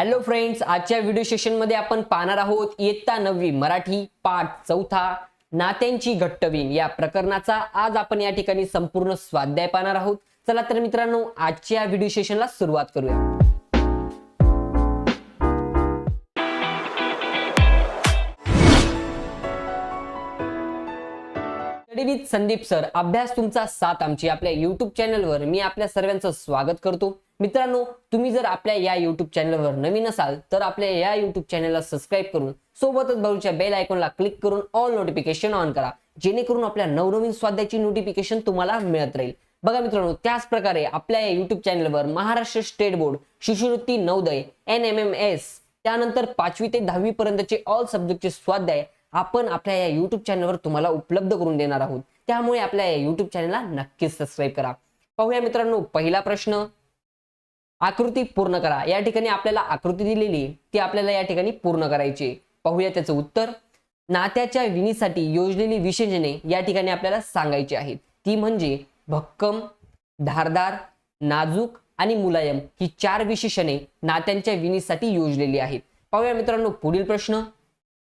Hello friends आजच्या video सेशनमध्ये आपण पाहणार आहोत इयत्ता नववी मराठी पाठ चौथा नात्यांची घट्टवीन या प्रकरणाचा आज आपण या ठिकाणी संपूर्ण स्वाध्याय पाहणार आहोत. चला तर मित्रांनो आजच्या व्हिडिओ सेशनला सुरुवात करूया. विथ संदीप सर अभ्यास तुमचा साथ आमची. आपल्या युट्यूब चॅनलवर मी आपल्या सर्वांचं स्वागत करतो. मित्रांनो तुम्ही जर आपल्या या युट्यूब चॅनलवर नवीन असाल तर आपल्या या युट्यूब चॅनलला सबस्क्राईब करून सोबतच बाजूच्या बेल आयकॉनला क्लिक करून ऑल नोटिफिकेशन ऑन करा. जेणेकरून आपल्या नवनवीन स्वाध्याची नोटिफिकेशन तुम्हाला मिळत राहील. बघा मित्रांनो त्याच प्रकारे आपल्या या युट्यूब चॅनलवर महाराष्ट्र स्टेट बोर्ड शिष्यवृत्ती Navodaya N M M S त्यानंतर पाचवी ते दहावी पर्यंतचे ऑल सब्जेक्टचे स्वाध्याय आपण आपल्या या युट्यूब चॅनलवर तुम्हाला उपलब्ध करून देणार आहोत. त्यामुळे आपल्या या युट्यूब चॅनलला नक्कीच सबस्क्राईब करा. पाहूया मित्रांनो पहिला प्रश्न. आकृती पूर्ण करा. या ठिकाणी आपल्याला आकृती दिलेली ती आपल्याला या ठिकाणी पूर्ण करायची पाहूया त्याचं उत्तर. नात्याच्या विणीसाठी योजलेली विशेषणे या ठिकाणी आपल्याला सांगायची आहेत. ती म्हणजे भक्कम धारदार नाजूक आणि मुलायम ही चार विशेषणे नात्यांच्या विणीसाठी योजलेली आहेत. पाहूया मित्रांनो पुढील प्रश्न.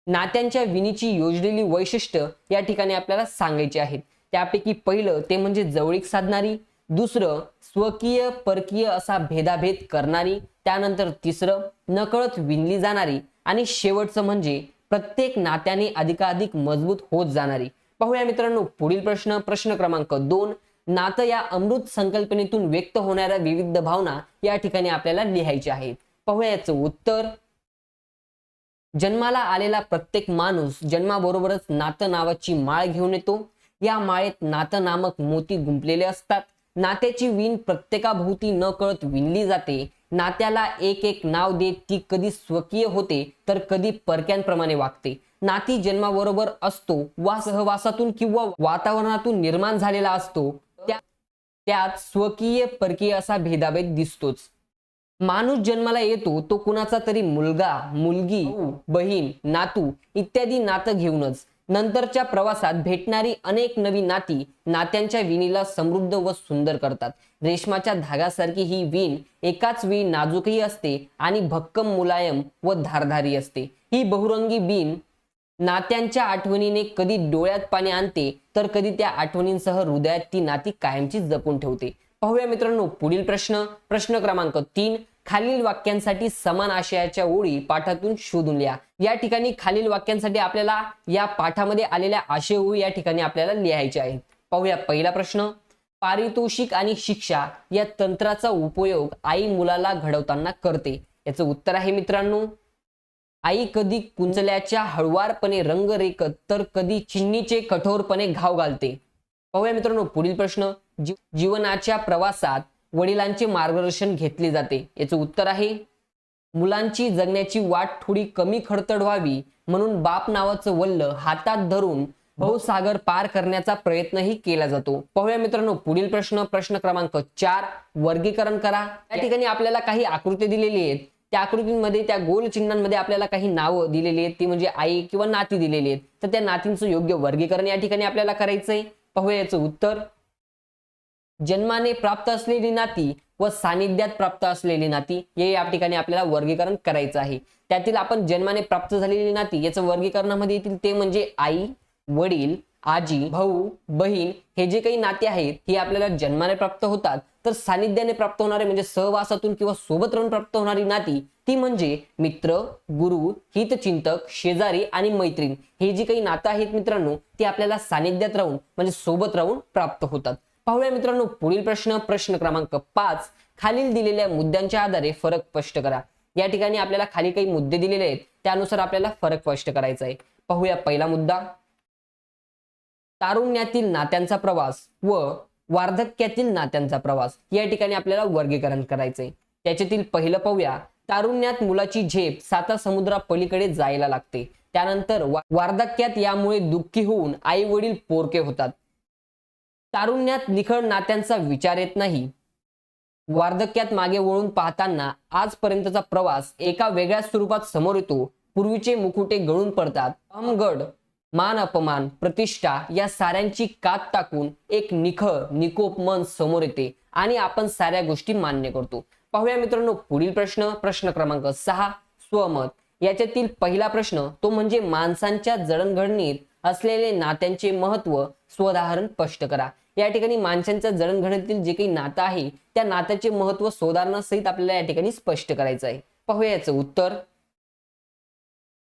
नात्यांच्या विणीची योजलेली वैशिष्ट्य या ठिकाणी आपल्याला सांगायची आहेत. त्यापैकी पहिलं ते म्हणजे जवळीक साधणारी दुसरं स्वकीय परकीय असा भेदाभेद करणारी त्यानंतर तिसरं नकळत विणली जाणारी आणि शेवटचं म्हणजे प्रत्येक नात्याने अधिकाधिक मजबूत होत जाणारी. पाहूया मित्रांनो पुढील प्रश्न प्रश्न क्रमांक दोन. नातं या अमृत संकल्पनेतून व्यक्त होणाऱ्या विविध भावना या ठिकाणी आपल्याला लिहायच्या आहेत. पाहूया याचं उत्तर. जन्माला आलेला प्रत्येक माणूस जन्माबरोबरच नातं नावाची माळ घेऊन येतो. या माळेत नातं नामक मोती गुंपलेले असतात. नात्याची विण प्रत्येकाभोवती न कळत विणली जाते. नात्याला एक एक नाव देत ती कधी स्वकीय होते तर कधी परक्यांप्रमाणे वागते. नाती जन्माबरोबर असतो वा सहवासातून किंवा वातावरणातून निर्माण झालेला असतो. त्या त्यात स्वकीय परकीय असा भेदाभेद दिसतोच. माणूस जन्माला येतो तो कुणाचा तरी मुलगा मुलगी बहीण नातू इत्यादी नातं घेऊनच नंतरच्या प्रवासात भेटणारी अनेक नवी नाती नात्यांच्या विणीला समृद्ध व सुंदर करतात. रेशमाच्या धागासारखी ही विण एकाच वेळी नाजूकही असते आणि भक्कम मुलायम व धारधारी असते. ही बहुरंगी बीन नात्यांच्या आठवणीने कधी डोळ्यात पाणी आणते तर कधी त्या आठवणींसह हृदयात ती नाती कायमची जपून ठेवते. पाहूया मित्रांनो पुढील प्रश्न. प्रश्न क्रमांक तीन. खालील वाक्यांसाठी समान आशयाच्या ओळी पाठातून शोधून लिहा. या ठिकाणी खालील वाक्यांसाठी आपल्याला या पाठामध्ये आलेल्या आशय ओळी या ठिकाणी आपल्याला लिहायचे आहेत. पाहूया पहिला प्रश्न. पारितोषिक आणि शिक्षा या तंत्राचा उपयोग आई मुलाला घडवताना करते. याचं उत्तर आहे मित्रांनो. आई कधी कुंचल्याच्या हळुवारपणे रंग रेखत तर कधी चिन्नीचे कठोरपणे घाव घालते. पाहूया मित्रांनो पुढील प्रश्न. जीवनाच्या प्रवासात वडिलांचे मार्गदर्शन घेतले जाते. याचं उत्तर आहे मुलांची जगण्याची वाट थोडी कमी खडतड व्हावी म्हणून बाप नावाचं वल्ल हातात धरून भवसागर पार करण्याचा प्रयत्नही केला जातो. पाहूया मित्रांनो पुढील प्रश्न प्रश्न क्रमांक चार. वर्गीकरण करा. या ठिकाणी आपल्याला काही आकृती दिलेली आहेत. त्या आकृतींमध्ये त्या गोल चिन्हांमध्ये आपल्याला काही नावं दिलेली आहेत. ती म्हणजे आई किंवा नाती दिलेली आहेत. तर त्या नातींचं योग्य वर्गीकरण या ठिकाणी आपल्याला करायचंय. पाहूया याचं उत्तर. जन्माने प्राप्त असलेली नाती व सानिध्यात प्राप्त असलेली नाती हे या ठिकाणी आपल्याला वर्गीकरण करायचं आहे. त्यातील आपण जन्माने प्राप्त झालेली नाती याचं वर्गीकरणामध्ये येतील ते म्हणजे आई वडील आजी भाऊ बहीण हे जे काही नाते आहेत हे आपल्याला जन्माने प्राप्त होतात. तर सानिध्याने प्राप्त होणारे म्हणजे सहवासातून किंवा सोबत राहून प्राप्त होणारी नाती ती म्हणजे मित्र गुरु हितचिंतक शेजारी आणि मैत्रीण. हे जी काही नातं आहेत मित्रांनो ती आपल्याला सानिध्यात राहून म्हणजे सोबत राहून प्राप्त होतात. पाहूया मित्रांनो पुढील प्रश्न प्रश्न क्रमांक पाच. खालील दिलेल्या मुद्द्यांच्या आधारे फरक स्पष्ट करा. या ठिकाणी आपल्याला खाली काही मुद्दे दिलेले आहेत त्यानुसार आपल्याला फरक स्पष्ट करायचा आहे. पाहूया पहिला मुद्दा. तारुण्यातील नात्यांचा प्रवास व वार्धक्यातील नात्यांचा प्रवास या ठिकाणी आपल्याला वर्गीकरण करायचंय. त्याच्यातील पहिलं पाहूया. तारुण्यात मुलाची झेप साता समुद्रा पलीकडे जायला लागते. त्यानंतर वार्धक्यात यामुळे दुःखी होऊन आई वडील पोरके होतात. तारुण्यात निखळ नात्यांचा विचार येत नाही. वार्धक्यात मागे वळून पाहताना आजपर्यंतचा प्रवास एका वेगळ्या स्वरूपात समोर येतो. पूर्वीचे मुकुटे गळून पडतात. अमगड मान अपमान प्रतिष्ठा या साऱ्यांची कात टाकून एक निखळ निकोप मन समोर येते आणि आपण साऱ्या गोष्टी मान्य करतो. पाहूया मित्रांनो पुढील प्रश्न. प्रश्न क्रमांक सहा स्वमत. याच्यातील पहिला प्रश्न तो म्हणजे माणसांच्या जडणघडणीत असलेले नात्यांचे महत्त्व स्वधारण स्पष्ट करा. या ठिकाणी माणसांच्या जडणघडणीतील जे काही नातं आहे त्या नात्याचे महत्त्व सहित आपल्याला या ठिकाणी स्पष्ट करायचं आहे. पाहूया याचं उत्तर.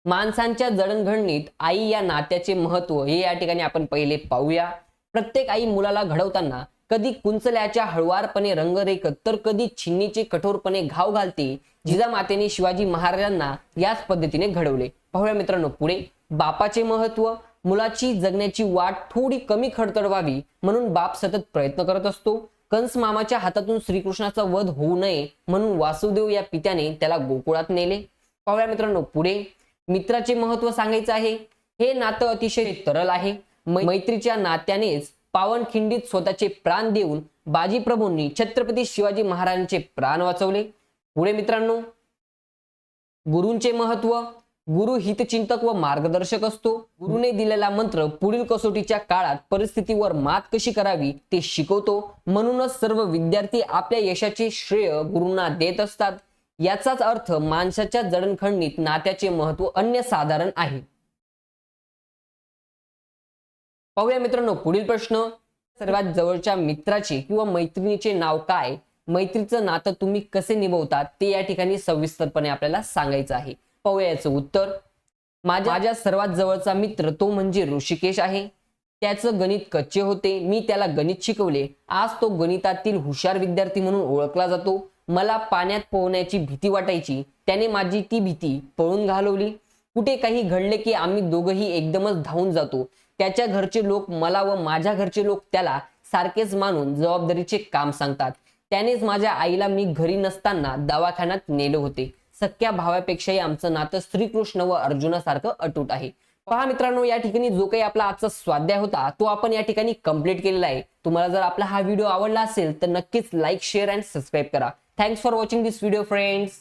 माणसांच्या जडणघडणीत आई या नात्याचे महत्त्व हे या ठिकाणी आपण पहिले पाहूया. प्रत्येक आई मुलाला घडवताना कधी कुंचल्याच्या हळवारपणे रंगरेखत तर कधी छिन्नीचे कठोरपणे घाव घालते जिजामातेने शिवाजी महाराजांना याच पद्धतीने घडवले. पाहूया मित्रांनो पुढे. बापाचे महत्त्व मुलाची जगण्याची वाट थोडी कमी खडतड व्हावी म्हणून बाप सतत प्रयत्न करत असतो. कंस मामाच्या हातातून श्रीकृष्णाचा वध होऊ नये म्हणून वासुदेव या पित्याने त्याला गोकुळात नेले. पाहूया मित्रांनो पुढे. मित्राचे महत्त्व सांगायचं आहे. हे नातं अतिशय तरल आहे. मैत्रीच्या नात्यानेच पावनखिंडीत स्वतःचे प्राण देऊन बाजीप्रभूंनी छत्रपती शिवाजी महाराजांचे प्राण वाचवले. पुढे मित्रांनो. गुरूंचे महत्त्व गुरु हितचिंतक व मार्गदर्शक असतो. गुरुने दिलेला मंत्र पुढील कसोटीच्या काळात परिस्थितीवर मात कशी करावी ते शिकवतो. म्हणूनच सर्व विद्यार्थी आपल्या यशाचे श्रेय गुरुंना देत असतात. याचाच अर्थ माणसाच्या जडणखंडीत नात्याचे महत्त्व अन्यसाधारण आहे. पाहूया मित्रांनो पुढील प्रश्न. सर्वात जवळच्या मित्राचे किंवा मैत्रिणीचे नाव काय? मैत्रीचं नातं तुम्ही कसे निभवतात? ते या ठिकाणी सविस्तरपणे आपल्याला सांगायचं आहे. पाहूया याचं उत्तर. माझ्या माझ्या सर्वात जवळचा मित्र तो म्हणजे ऋषिकेश आहे. त्याचं गणित कच्चे होते. मी त्याला गणित शिकवले. आज तो गणितातील हुशार विद्यार्थी म्हणून ओळखला जातो. मला पाण्यात पोहण्याची भीती वाटायची. त्याने माझी ती भीती पळून घालवली. कुठे काही घडले की आम्ही दोघंही एकदमच धावून जातो. त्याच्या घरचे लोक मला व माझ्या घरचे लोक त्याला सारखेच मानून जबाबदारीचे काम सांगतात. त्यानेच माझ्या आईला मी घरी नसताना दवाखान्यात नेले होते. सख्या भावापेक्षाही आमचं नातं श्रीकृष्ण व अर्जुनासारखं अटूट आहे. पहा मित्रांनो या ठिकाणी जो काही आपला आजचा स्वाध्याय होता तो आपण या ठिकाणी कंप्लीट केलेला आहे. तुम्हाला जर आपला हा व्हिडिओ आवडला असेल तर नक्कीच लाईक शेअर अँड सबस्क्राईब करा. Thanks for watching this video friends